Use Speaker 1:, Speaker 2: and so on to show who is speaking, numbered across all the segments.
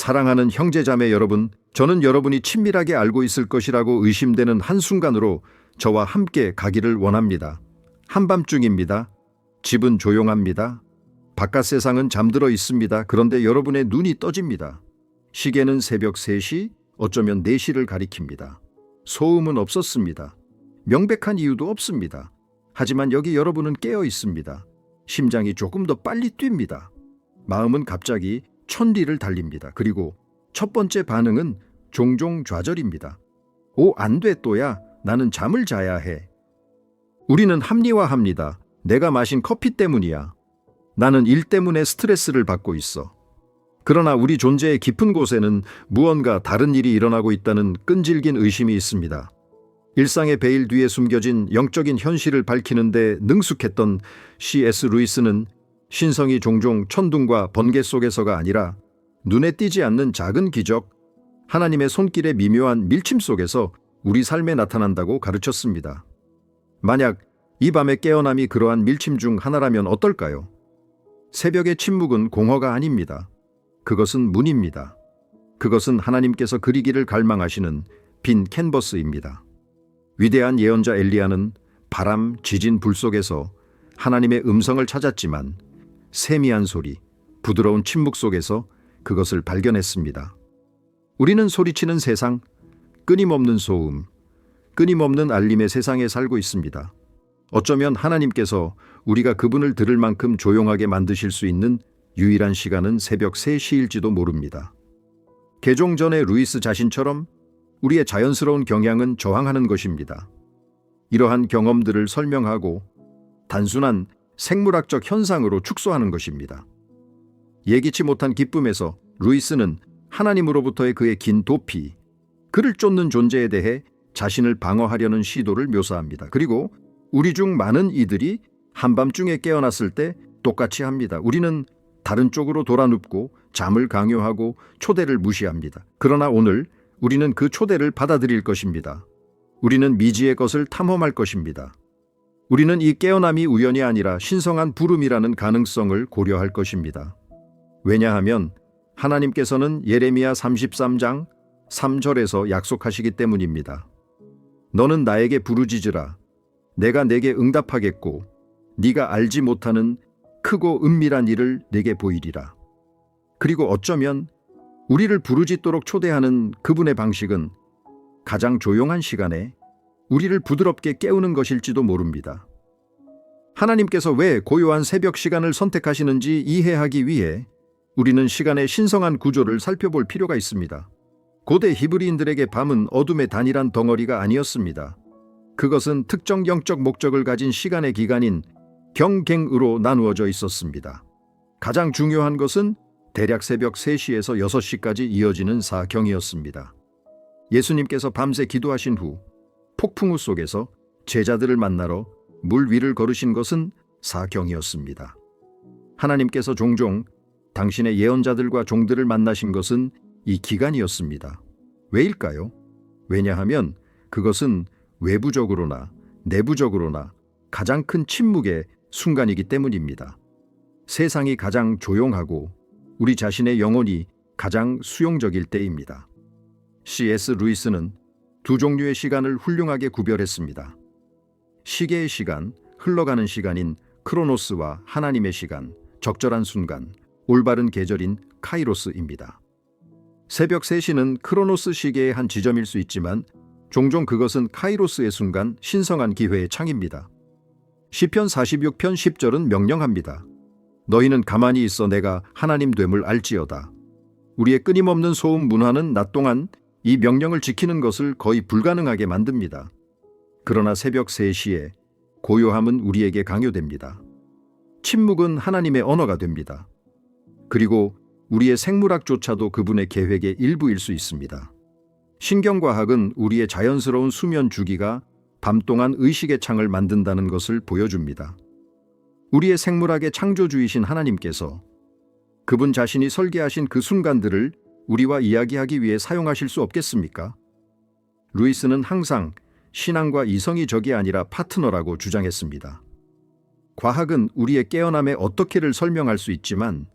Speaker 1: 사랑하는 형제자매 여러분, 저는 여러분이 친밀하게 알고 있을 것이라고 의심되는 한순간으로 저와 함께 가기를 원합니다. 한밤중입니다. 집은 조용합니다. 바깥 세상은 잠들어 있습니다. 그런데 여러분의 눈이 떠집니다. 시계는 새벽 3시, 어쩌면 4시를 가리킵니다. 소음은 없었습니다. 명백한 이유도 없습니다. 하지만 여기 여러분은 깨어 있습니다. 심장이 조금 더 빨리 뜁니다. 마음은 갑자기 천리를 달립니다. 그리고 첫 번째 반응은 종종 좌절입니다. 오, 안 돼, 또야. 나는 잠을 자야 해. 우리는 합리화합니다. 내가 마신 커피 때문이야. 나는 일 때문에 스트레스를 받고 있어. 그러나 우리 존재의 깊은 곳에는 무언가 다른 일이 일어나고 있다는 끈질긴 의심이 있습니다. 일상의 베일 뒤에 숨겨진 영적인 현실을 밝히는데 능숙했던 C.S. 루이스는 신성이 종종 천둥과 번개 속에서가 아니라 눈에 띄지 않는 작은 기적, 하나님의 손길의 미묘한 밀침 속에서 우리 삶에 나타난다고 가르쳤습니다. 만약 이 밤의 깨어남이 그러한 밀침 중 하나라면 어떨까요? 새벽의 침묵은 공허가 아닙니다. 그것은 문입니다. 그것은 하나님께서 그리기를 갈망하시는 빈 캔버스입니다. 위대한 예언자 엘리야는 바람, 지진, 불 속에서 하나님의 음성을 찾았지만 세미한 소리, 부드러운 침묵 속에서 그것을 발견했습니다. 우리는 소리치는 세상, 끊임없는 소음, 끊임없는 알림의 세상에 살고 있습니다. 어쩌면 하나님께서 우리가 그분을 들을 만큼 조용하게 만드실 수 있는 유일한 시간은 새벽 3시일지도 모릅니다. 개종 전의 루이스 자신처럼 우리의 자연스러운 경향은 저항하는 것입니다. 이러한 경험들을 설명하고 단순한 생물학적 현상으로 축소하는 것입니다. 예기치 못한 기쁨에서 루이스는 하나님으로부터의 그의 긴 도피, 그를 쫓는 존재에 대해 자신을 방어하려는 시도를 묘사합니다. 그리고 우리 중 많은 이들이 한밤중에 깨어났을 때 똑같이 합니다. 우리는 다른 쪽으로 돌아눕고 잠을 강요하고 초대를 무시합니다. 그러나 오늘 우리는 그 초대를 받아들일 것입니다. 우리는 미지의 것을 탐험할 것입니다. 우리는 이 깨어남이 우연이 아니라 신성한 부름이라는 가능성을 고려할 것입니다. 왜냐하면 하나님께서는 예레미야 33장 3절에서 약속하시기 때문입니다. 너는 나에게 부르짖으라. 내가 내게 응답하겠고 네가 알지 못하는 크고 은밀한 일을 내게 보이리라. 그리고 어쩌면 우리를 부르짖도록 초대하는 그분의 방식은 가장 조용한 시간에 우리를 부드럽게 깨우는 것일지도 모릅니다. 하나님께서 왜 고요한 새벽 시간을 선택하시는지 이해하기 위해 우리는 시간의 신성한 구조를 살펴볼 필요가 있습니다. 고대 히브리인들에게 밤은 어둠의 단일한 덩어리가 아니었습니다. 그것은 특정 영적 목적을 가진 시간의 기간인 경갱으로 나누어져 있었습니다. 가장 중요한 것은 대략 새벽 3시에서 6시까지 이어지는 사경이었습니다. 예수님께서 밤새 기도하신 후 폭풍우 속에서 제자들을 만나러 물 위를 걸으신 것은 사경이었습니다. 하나님께서 종종 당신의 예언자들과 종들을 만나신 것은 이 기간이었습니다. 왜일까요? 왜냐하면 그것은 외부적으로나 내부적으로나 가장 큰 침묵의 순간이기 때문입니다. 세상이 가장 조용하고 우리 자신의 영혼이 가장 수용적일 때입니다. C.S. 루이스는 두 종류의 시간을 훌륭하게 구별했습니다. 시계의 시간, 흘러가는 시간인 크로노스와 하나님의 시간, 적절한 순간, 올바른 계절인 카이로스입니다. 새벽 3시는 크로노스 시계의 한 지점일 수 있지만 종종 그것은 카이로스의 순간 신성한 기회의 창입니다. 시편 46편 10절은 명령합니다. 너희는 가만히 있어 내가 하나님 됨을 알지어다. 우리의 끊임없는 소음 문화는 낮 동안 이 명령을 지키는 것을 거의 불가능하게 만듭니다. 그러나 새벽 3시에 고요함은 우리에게 강요됩니다. 침묵은 하나님의 언어가 됩니다. 그리고 우리의 생물학조차도 그분의 계획의 일부일 수 있습니다. 신경과학은 우리의 자연스러운 수면 주기가 밤 동안 의식의 창을 만든다는 것을 보여줍니다. 우리의 생물학의 창조주이신 하나님께서 그분 자신이 설계하신 그 순간들을 우리와 이야기하기 위해 사용하실 수 없겠습니까? 루이스는 항상 신앙과 이성이 적이 아니라 파트너라고 주장했습니다. 과학은 우리의 깨어남에 어떻게를 설명할 수 있지만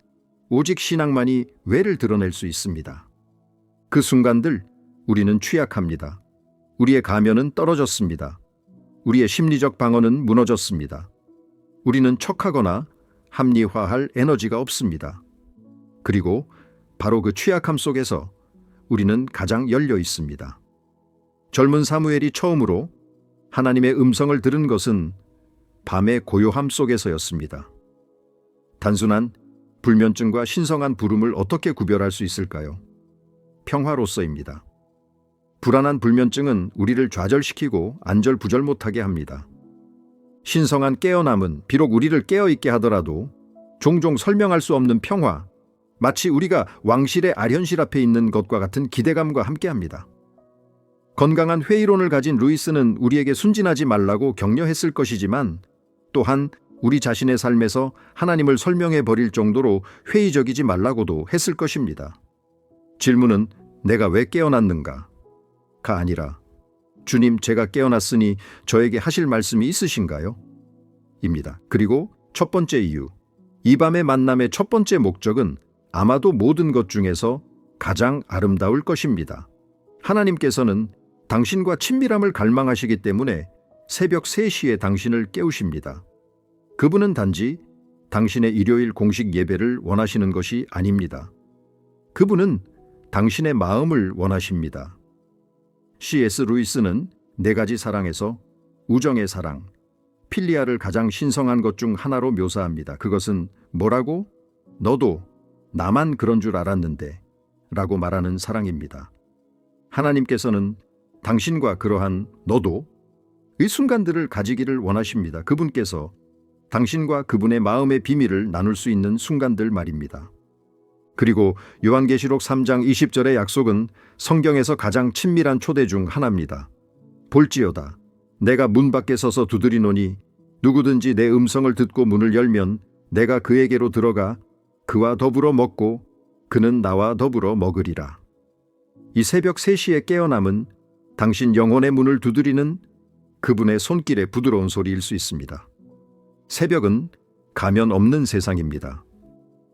Speaker 1: 오직 신앙만이 외를 드러낼 수 있습니다. 그 순간들 우리는 취약합니다. 우리의 가면은 떨어졌습니다. 우리의 심리적 방어는 무너졌습니다. 우리는 척하거나 합리화할 에너지가 없습니다. 그리고 바로 그 취약함 속에서 우리는 가장 열려 있습니다. 젊은 사무엘이 처음으로 하나님의 음성을 들은 것은 밤의 고요함 속에서였습니다. 단순한 불면증과 신성한 부름을 어떻게 구별할 수 있을까요? 평화로서입니다. 불안한 불면증은 우리를 좌절시키고 안절부절 못하게 합니다. 신성한 깨어남은 비록 우리를 깨어있게 하더라도 종종 설명할 수 없는 평화, 마치 우리가 왕실의 아련실 앞에 있는 것과 같은 기대감과 함께합니다. 건강한 회의론을 가진 루이스는 우리에게 순진하지 말라고 격려했을 것이지만 또한 우리 자신의 삶에서 하나님을 설명해 버릴 정도로 회의적이지 말라고도 했을 것입니다. 질문은 내가 왜 깨어났는가? 가 아니라 주님 제가 깨어났으니 저에게 하실 말씀이 있으신가요? 입니다. 그리고 첫 번째 이유. 이 밤의 만남의 첫 번째 목적은 아마도 모든 것 중에서 가장 아름다울 것입니다. 하나님께서는 당신과 친밀함을 갈망하시기 때문에 새벽 3시에 당신을 깨우십니다. 그분은 단지 당신의 일요일 공식 예배를 원하시는 것이 아닙니다. 그분은 당신의 마음을 원하십니다. C.S. 루이스는 네 가지 사랑에서 우정의 사랑, 필리아를 가장 신성한 것 중 하나로 묘사합니다. 그것은 뭐라고? 너도 나만 그런 줄 알았는데 라고 말하는 사랑입니다. 하나님께서는 당신과 그러한 너도 이 순간들을 가지기를 원하십니다. 그분께서 당신과 그분의 마음의 비밀을 나눌 수 있는 순간들 말입니다. 그리고 요한계시록 3장 20절의 약속은 성경에서 가장 친밀한 초대 중 하나입니다. 볼지어다. 내가 문 밖에 서서 두드리노니 누구든지 내 음성을 듣고 문을 열면 내가 그에게로 들어가 그와 더불어 먹고 그는 나와 더불어 먹으리라. 이 새벽 3시에 깨어남은 당신 영혼의 문을 두드리는 그분의 손길의 부드러운 소리일 수 있습니다. 새벽은 가면 없는 세상입니다.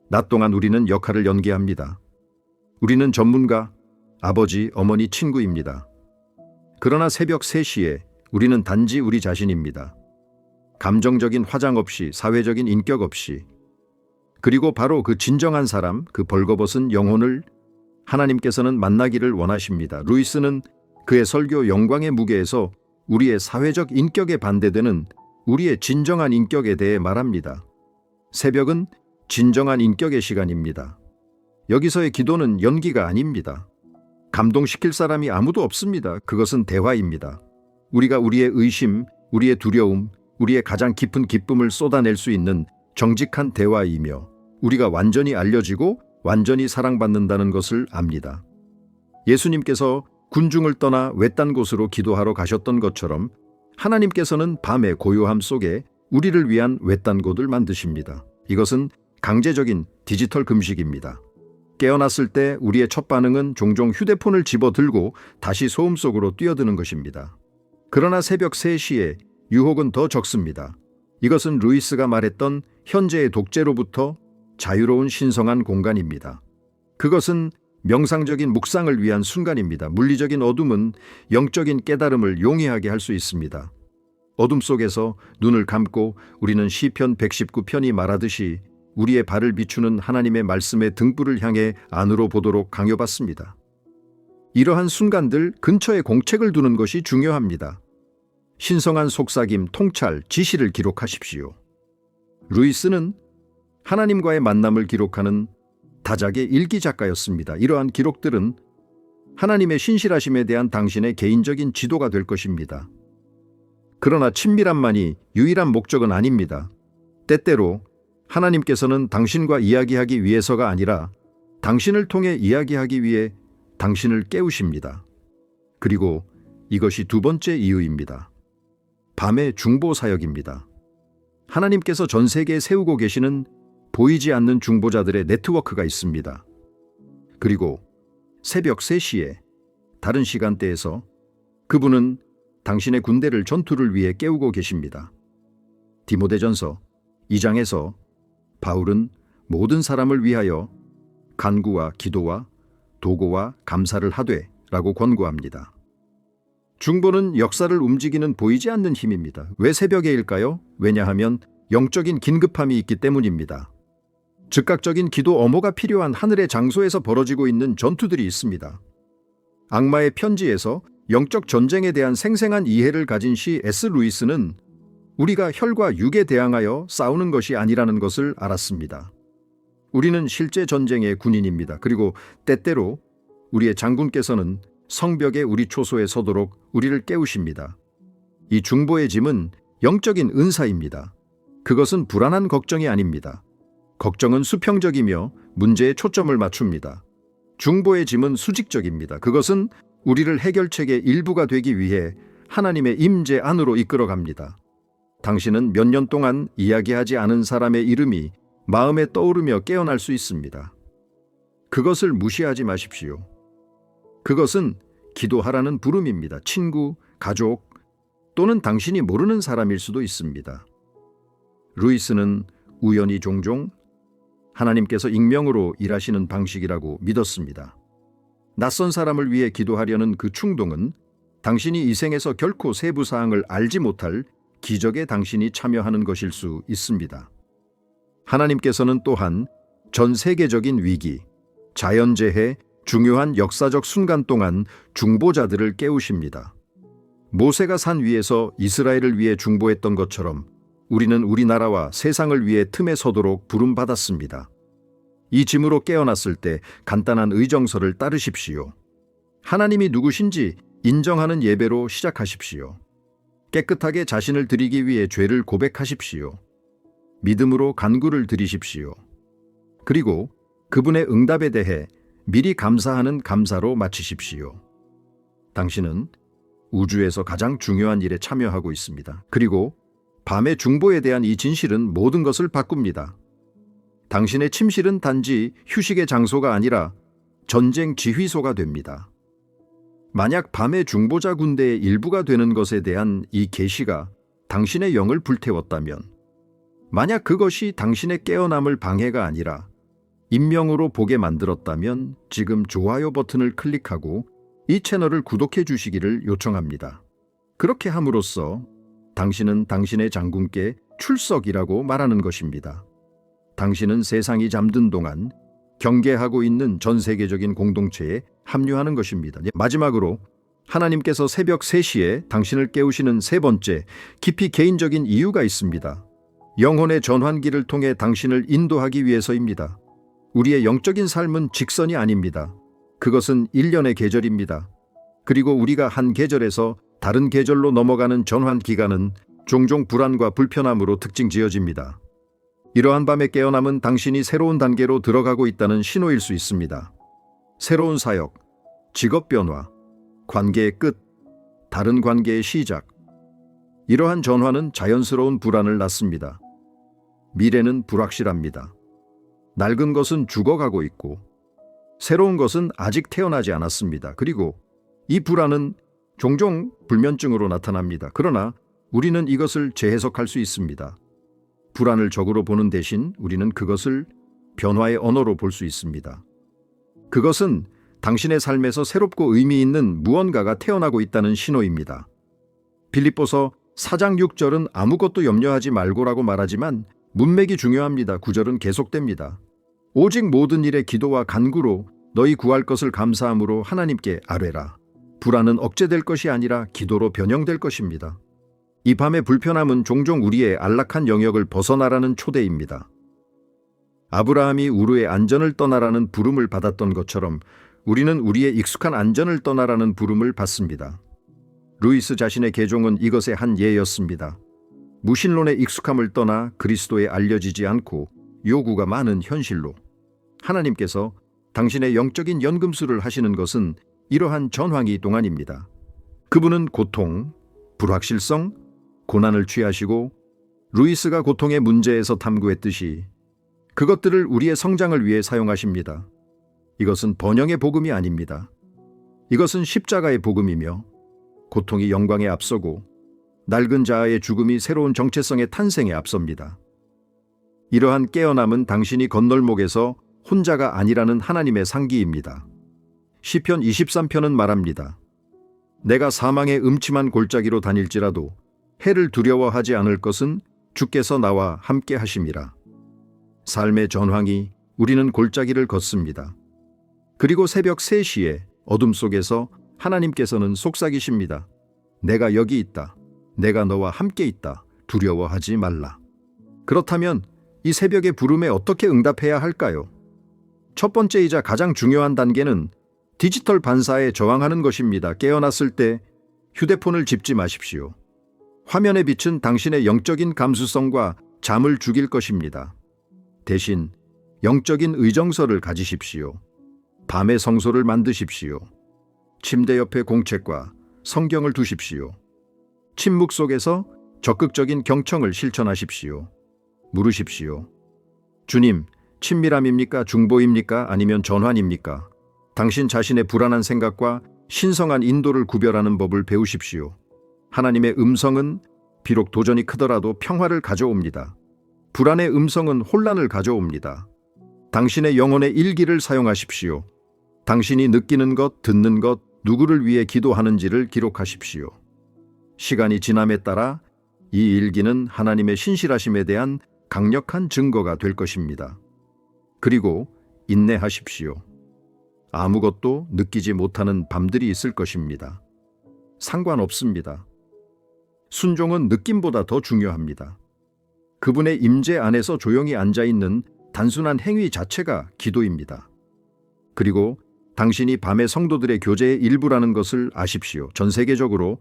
Speaker 1: 낮 동안 우리는 역할을 연기합니다. 우리는 전문가, 아버지, 어머니, 친구입니다. 그러나 새벽 3시에 우리는 단지 우리 자신입니다. 감정적인 화장 없이, 사회적인 인격 없이, 그리고 바로 그 진정한 사람, 그 벌거벗은 영혼을 하나님께서는 만나기를 원하십니다. 루이스는 그의 설교 영광의 무게에서 우리의 사회적 인격에 반대되는 우리의 진정한 인격에 대해 말합니다. 새벽은 진정한 인격의 시간입니다. 여기서의 기도는 연기가 아닙니다. 감동시킬 사람이 아무도 없습니다. 그것은 대화입니다. 우리가 우리의 의심, 우리의 두려움, 우리의 가장 깊은 기쁨을 쏟아낼 수 있는 정직한 대화이며 우리가 완전히 알려지고 완전히 사랑받는다는 것을 압니다. 예수님께서 군중을 떠나 외딴 곳으로 기도하러 가셨던 것처럼 하나님께서는 밤의 고요함 속에 우리를 위한 외딴 곳을 만드십니다. 이것은 강제적인 디지털 금식입니다. 깨어났을 때 우리의 첫 반응은 종종 휴대폰을 집어 들고 다시 소음 속으로 뛰어드는 것입니다. 그러나 새벽 3시에 유혹은 더 적습니다. 이것은 루이스가 말했던 현재의 독재로부터 자유로운 신성한 공간입니다. 그것은 명상적인 묵상을 위한 순간입니다. 물리적인 어둠은 영적인 깨달음을 용이하게 할 수 있습니다. 어둠 속에서 눈을 감고 우리는 시편 119편이 말하듯이 우리의 발을 비추는 하나님의 말씀의 등불을 향해 안으로 보도록 강요받습니다. 이러한 순간들 근처에 공책을 두는 것이 중요합니다. 신성한 속삭임, 통찰, 지시를 기록하십시오. 루이스는 하나님과의 만남을 기록하는 다작의 일기 작가였습니다. 이러한 기록들은 하나님의 신실하심에 대한 당신의 개인적인 지도가 될 것입니다. 그러나 친밀함만이 유일한 목적은 아닙니다. 때때로 하나님께서는 당신과 이야기하기 위해서가 아니라 당신을 통해 이야기하기 위해 당신을 깨우십니다. 그리고 이것이 두 번째 이유입니다. 밤의 중보 사역입니다. 하나님께서 전 세계에 세우고 계시는 보이지 않는 중보자들의 네트워크가 있습니다. 그리고 새벽 3시에 다른 시간대에서 그분은 당신의 군대를 전투를 위해 깨우고 계십니다. 디모데전서 2장에서 바울은 모든 사람을 위하여 간구와 기도와 도고와 감사를 하되 라고 권고합니다. 중보는 역사를 움직이는 보이지 않는 힘입니다. 왜 새벽에일까요? 왜냐하면 영적인 긴급함이 있기 때문입니다. 즉각적인 기도 어모가 필요한 하늘의 장소에서 벌어지고 있는 전투들이 있습니다. 악마의 편지에서 영적 전쟁에 대한 생생한 이해를 가진 시 S. 루이스는 우리가 혈과 육에 대항하여 싸우는 것이 아니라는 것을 알았습니다. 우리는 실제 전쟁의 군인입니다. 그리고 때때로 우리의 장군께서는 성벽에 우리 초소에 서도록 우리를 깨우십니다. 이 중보의 짐은 영적인 은사입니다. 그것은 불안한 걱정이 아닙니다. 걱정은 수평적이며 문제에 초점을 맞춥니다. 중보의 짐은 수직적입니다. 그것은 우리를 해결책의 일부가 되기 위해 하나님의 임재 안으로 이끌어 갑니다. 당신은 몇 년 동안 이야기하지 않은 사람의 이름이 마음에 떠오르며 깨어날 수 있습니다. 그것을 무시하지 마십시오. 그것은 기도하라는 부름입니다. 친구, 가족, 또는 당신이 모르는 사람일 수도 있습니다. 루이스는 우연히 종종 하나님께서 익명으로 일하시는 방식이라고 믿었습니다. 낯선 사람을 위해 기도하려는 그 충동은 당신이 이 생에서 결코 세부 사항을 알지 못할 기적에 당신이 참여하는 것일 수 있습니다. 하나님께서는 또한 전 세계적인 위기, 자연재해, 중요한 역사적 순간 동안 중보자들을 깨우십니다. 모세가 산 위에서 이스라엘을 위해 중보했던 것처럼 우리는 우리나라와 세상을 위해 틈에 서도록 부름받았습니다. 이 짐으로 깨어났을 때 간단한 의정서를 따르십시오. 하나님이 누구신지 인정하는 예배로 시작하십시오. 깨끗하게 자신을 드리기 위해 죄를 고백하십시오. 믿음으로 간구를 드리십시오. 그리고 그분의 응답에 대해 미리 감사하는 감사로 마치십시오. 당신은 우주에서 가장 중요한 일에 참여하고 있습니다. 그리고 밤의 중보에 대한 이 진실은 모든 것을 바꿉니다. 당신의 침실은 단지 휴식의 장소가 아니라 전쟁 지휘소가 됩니다. 만약 밤의 중보자 군대의 일부가 되는 것에 대한 이 계시가 당신의 영을 불태웠다면, 만약 그것이 당신의 깨어남을 방해가 아니라 인명으로 보게 만들었다면 지금 좋아요 버튼을 클릭하고 이 채널을 구독해 주시기를 요청합니다. 그렇게 함으로써 당신은 당신의 장군께 출석이라고 말하는 것입니다. 당신은 세상이 잠든 동안 경계하고 있는 전 세계적인 공동체에 합류하는 것입니다. 마지막으로 하나님께서 새벽 3시에 당신을 깨우시는 세 번째 깊이 개인적인 이유가 있습니다. 영혼의 전환기를 통해 당신을 인도하기 위해서입니다. 우리의 영적인 삶은 직선이 아닙니다. 그것은 일련의 계절입니다. 그리고 우리가 한 계절에서 다른 계절로 넘어가는 전환 기간은 종종 불안과 불편함으로 특징 지어집니다. 이러한 밤에 깨어남은 당신이 새로운 단계로 들어가고 있다는 신호일 수 있습니다. 새로운 사역, 직업 변화, 관계의 끝, 다른 관계의 시작. 이러한 전환은 자연스러운 불안을 낳습니다. 미래는 불확실합니다. 낡은 것은 죽어가고 있고 새로운 것은 아직 태어나지 않았습니다. 그리고 이 불안은 종종 불면증으로 나타납니다. 그러나 우리는 이것을 재해석할 수 있습니다. 불안을 적으로 보는 대신 우리는 그것을 변화의 언어로 볼 수 있습니다. 그것은 당신의 삶에서 새롭고 의미 있는 무언가가 태어나고 있다는 신호입니다. 빌립보서 4장 6절은 아무것도 염려하지 말고라고 말하지만 문맥이 중요합니다. 구절은 계속됩니다. 오직 모든 일에 기도와 간구로 너희 구할 것을 감사함으로 하나님께 아뢰라. 불안은 억제될 것이 아니라 기도로 변형될 것입니다. 이 밤의 불편함은 종종 우리의 안락한 영역을 벗어나라는 초대입니다. 아브라함이 우르의 안전을 떠나라는 부름을 받았던 것처럼 우리는 우리의 익숙한 안전을 떠나라는 부름을 받습니다. 루이스 자신의 개종은 이것의 한 예였습니다. 무신론의 익숙함을 떠나 그리스도에 알려지지 않고 요구가 많은 현실로 하나님께서 당신의 영적인 연금술을 하시는 것은 이러한 전황이 동안입니다. 그분은 고통, 불확실성, 고난을 취하시고 루이스가 고통의 문제에서 탐구했듯이 그것들을 우리의 성장을 위해 사용하십니다. 이것은 번영의 복음이 아닙니다. 이것은 십자가의 복음이며 고통이 영광에 앞서고 낡은 자아의 죽음이 새로운 정체성의 탄생에 앞섭니다. 이러한 깨어남은 당신이 건널목에서 혼자가 아니라는 하나님의 상기입니다. 시편 23편은 말합니다. 내가 사망의 음침한 골짜기로 다닐지라도 해를 두려워하지 않을 것은 주께서 나와 함께 하심이라. 삶의 전황이 우리는 골짜기를 걷습니다. 그리고 새벽 3시에 어둠 속에서 하나님께서는 속삭이십니다. 내가 여기 있다. 내가 너와 함께 있다. 두려워하지 말라. 그렇다면 이 새벽의 부름에 어떻게 응답해야 할까요? 첫 번째이자 가장 중요한 단계는 디지털 반사에 저항하는 것입니다. 깨어났을 때 휴대폰을 집지 마십시오. 화면에 비친 당신의 영적인 감수성과 잠을 죽일 것입니다. 대신 영적인 의정서를 가지십시오. 밤의 성소를 만드십시오. 침대 옆에 공책과 성경을 두십시오. 침묵 속에서 적극적인 경청을 실천하십시오. 물으십시오. 주님, 친밀함입니까? 중보입니까? 아니면 전환입니까? 당신 자신의 불안한 생각과 신성한 인도를 구별하는 법을 배우십시오. 하나님의 음성은 비록 도전이 크더라도 평화를 가져옵니다. 불안의 음성은 혼란을 가져옵니다. 당신의 영혼의 일기를 사용하십시오. 당신이 느끼는 것, 듣는 것, 누구를 위해 기도하는지를 기록하십시오. 시간이 지남에 따라 이 일기는 하나님의 신실하심에 대한 강력한 증거가 될 것입니다. 그리고 인내하십시오. 아무것도 느끼지 못하는 밤들이 있을 것입니다. 상관없습니다. 순종은 느낌보다 더 중요합니다. 그분의 임재 안에서 조용히 앉아 있는 단순한 행위 자체가 기도입니다. 그리고 당신이 밤의 성도들의 교제의 일부라는 것을 아십시오. 전 세계적으로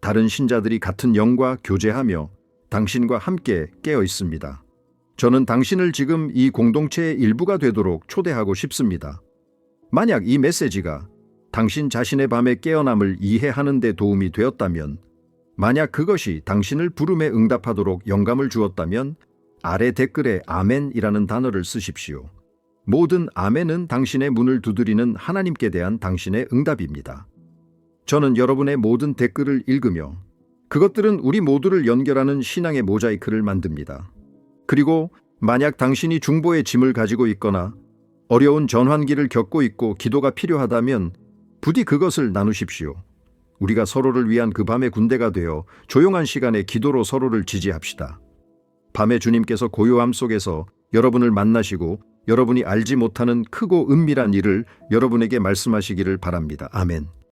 Speaker 1: 다른 신자들이 같은 영과 교제하며 당신과 함께 깨어 있습니다. 저는 당신을 지금 이 공동체의 일부가 되도록 초대하고 싶습니다. 만약 이 메시지가 당신 자신의 밤에 깨어남을 이해하는 데 도움이 되었다면, 만약 그것이 당신을 부름에 응답하도록 영감을 주었다면, 아래 댓글에 아멘이라는 단어를 쓰십시오. 모든 아멘은 당신의 문을 두드리는 하나님께 대한 당신의 응답입니다. 저는 여러분의 모든 댓글을 읽으며 그것들은 우리 모두를 연결하는 신앙의 모자이크를 만듭니다. 그리고 만약 당신이 중보의 짐을 가지고 있거나 어려운 전환기를 겪고 있고 기도가 필요하다면 부디 그것을 나누십시오. 우리가 서로를 위한 그 밤의 군대가 되어 조용한 시간에 기도로 서로를 지지합시다. 밤에 주님께서 고요함 속에서 여러분을 만나시고 여러분이 알지 못하는 크고 은밀한 일을 여러분에게 말씀하시기를 바랍니다. 아멘.